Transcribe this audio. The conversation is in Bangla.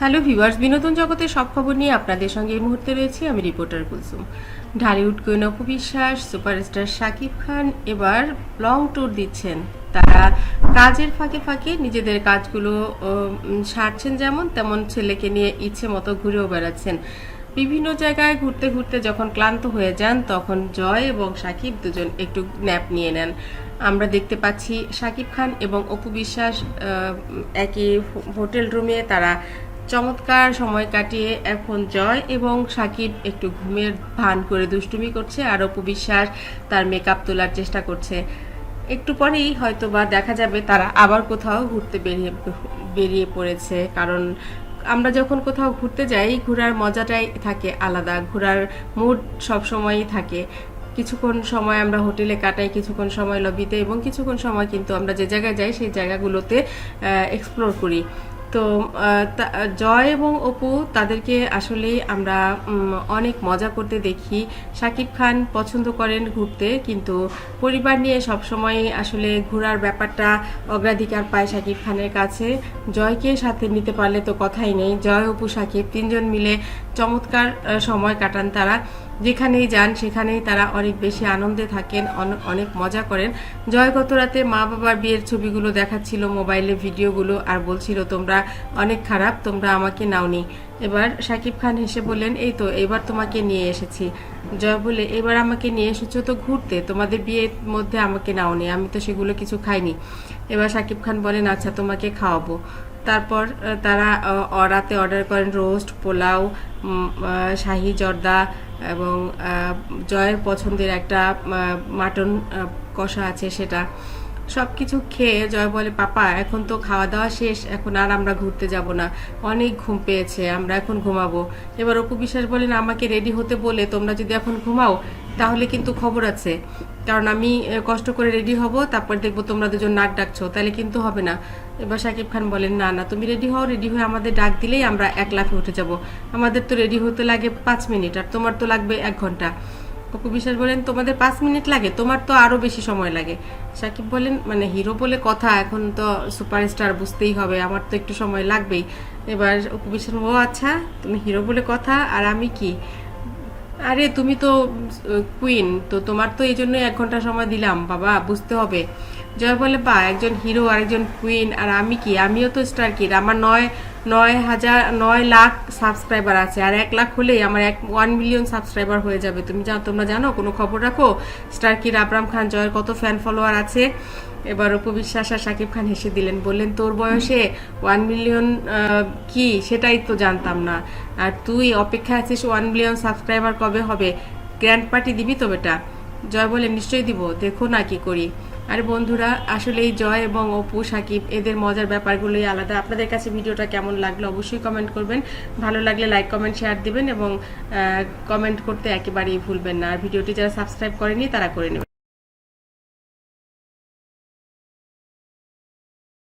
হ্যালো ভিউয়ার্স, বিনোদন জগতের সব খবর নিয়ে আপনাদের সঙ্গে এই মুহূর্তে রয়েছি আমি reporter Kulsum. Dhallywood queen Apu Biswas superstar Shakib খান এবার লং ট্যুর দিচ্ছেন। তারা কাজের ফাঁকে ফাঁকে নিজেদের কাজগুলো সারছেন যেমন তেমন ছেলেকে নিয়ে ইচ্ছে মতো ঘুরেও বেড়াচ্ছেন। বিভিন্ন জায়গায় ঘুরতে ঘুরতে যখন ক্লান্ত হয়ে যান, তখন জয় এবং সাকিব দুজন একটু ন্যাপ নিয়ে নেন। আমরা দেখতে পাচ্ছি সাকিব খান এবং অপু বিশ্বাস একই হোটেল রুমে তারা চমৎকার সময় কাটিয়ে এখন জয় এবং সাকিব একটু ঘুমের ভান করে দুষ্টুমি করছে, আর অপু বিশ্বাস তার মেকআপ তোলার চেষ্টা করছে। একটু পরেই হয়তো বা দেখা যাবে তারা আবার কোথাও ঘুরতে বেরিয়ে বেরিয়ে পড়েছে, কারণ আমরা যখন কোথাও ঘুরতে যাই, ঘোরার মজাটাই থাকে আলাদা, ঘোরার মুড সবসময়ই থাকে। কিছুক্ষণ সময় আমরা হোটেলে কাটাই, কিছুক্ষণ সময় লবিতে এবং কিছুক্ষণ সময় কিন্তু আমরা যে জায়গায় যাই, সেই জায়গাগুলোতে এক্সপ্লোর করি। তো জয় এবং অপু তাদেরকে আসলেই আমরা অনেক মজা করতে দেখি। শাকিব খান পছন্দ করেন ঘুরতে, কিন্তু পরিবার নিয়ে সবসময় আসলে ঘোরার ব্যাপারটা অগ্রাধিকার পায় শাকিব খানের কাছে। জয়কে সাথে নিতে পারলে তো কথাই নেই। জয়, অপু শাকিব তিনজন মিলে চমৎকার সময় কাটান তারা। যেখানেই যান, সেখানেই তারা অনেক বেশি আনন্দে থাকেন, অন- অনেক মজা করেন। জয় গত রাতে মা বাবার বিয়ের ছবিগুলো দেখাচ্ছিল মোবাইলে, ভিডিওগুলো, আর বলছিল, তোমরা অনেক খারাপ, তোমরা আমাকে নাওনি। এবার শাকিব খান হেসে বললেন, এই তো, এবার তোমাকে নিয়ে এসেছি। জয় বলে এবার আমাকে নিয়ে এসেছ তো ঘুরতে, তোমাদের বিয়ের মধ্যে আমাকে নাওনি, আমি তো সেগুলো কিছু খাইনি। এবার শাকিব খান বলেন আচ্ছা তোমাকে খাওয়াবো। তারপর তারা আহ, অ- রাতে অর্ডার করেন রোস্ট পোলাও শাহি জর্দা এবং জয়ের পছন্দের একটা মাটন কষা আছে সেটা। সব কিছু খেয়ে জয় বলে পাপা এখন তো খাওয়া দাওয়া শেষ এখন আর আমরা ঘুরতে যাব না। অনেক ঘুম পেয়েছে আমরা এখন ঘুমাবো। এবার অপু বিশ্বাস বলেন আমাকে রেডি হতে বলে তোমরা যদি এখন ঘুমাও তাহলে কিন্তু খবর আছে। কারণ আমি কষ্ট করে রেডি হব, তারপর দেখব তোমরা দুজন নাক ডাকছো, তাহলে কিন্তু হবে না। এবার সাকিব খান বলেন, না না, তুমি রেডি হও রেডি হয়ে আমাদের ডাক দিলেই আমরা এক লাফে উঠে যাব। আমাদের তো রেডি হতে লাগে পাঁচ মিনিট, আর তোমার তো লাগবে এক ঘণ্টা। অপু বিশ্বাস বলেন, তোমাদের পাঁচ মিনিট লাগে, তোমার তো আরও বেশি সময় লাগে। সাকিব বলেন মানে হিরো বলে কথা, এখন তো সুপারস্টার বুঝতেই হবে, আমার তো একটু সময় লাগবেই। এবার অপু বিশ্বাস ও আচ্ছা তুমি হিরো বলে কথা, আর আমি কি? আরে তুমি তো কুইন তো তোমার তো এই জন্যই এক ঘণ্টা সময় দিলাম, বাবা, বুঝতে হবে। জয় বলে, বা, একজন হিরো আর একজন কুইন আর আমি কি? আমিও তো স্টার কিড আমার নয় নয় হাজার, নয় লাখ সাবস্ক্রাইবার আছে। আর এক লাখ হলেই আমার এক ওয়ান মিলিয়ন সাবস্ক্রাইবার হয়ে যাবে। তুমি জানো তোমরা জানো, কোনো খবর রাখো? স্টার কিড আবরাম খান জয়ের কত ফ্যান ফলোয়ার আছে? এবার অপু বিশ্বাস আর শাকিব খান হেসে দিলেন, বললেন, তোর বয়সে ওয়ান মিলিয়ন কি? সেটাই তো জানতাম না। আর তুই অপেক্ষা আছিস ওয়ান মিলিয়ন সাবস্ক্রাইবার কবে হবে? গ্র্যান্ড পার্টি দিবি তো বেটা? জয় বলে নিশ্চয়ই দিব। দেখো না কি করি। আর বন্ধুরা, আসলে এই জয় এবং অপু, সাকিব, এদের মজার ব্যাপারগুলোই আলাদা। আপনাদের কাছে ভিডিওটা কেমন লাগল অবশ্যই কমেন্ট করবেন। ভালো লাগলে লাইক কমেন্ট শেয়ার দিবেন এবং কমেন্ট করতে একেবারেই ভুলবেন না। আর ভিডিওটি যারা সাবস্ক্রাইব করেনি, তারা করে নেবেন।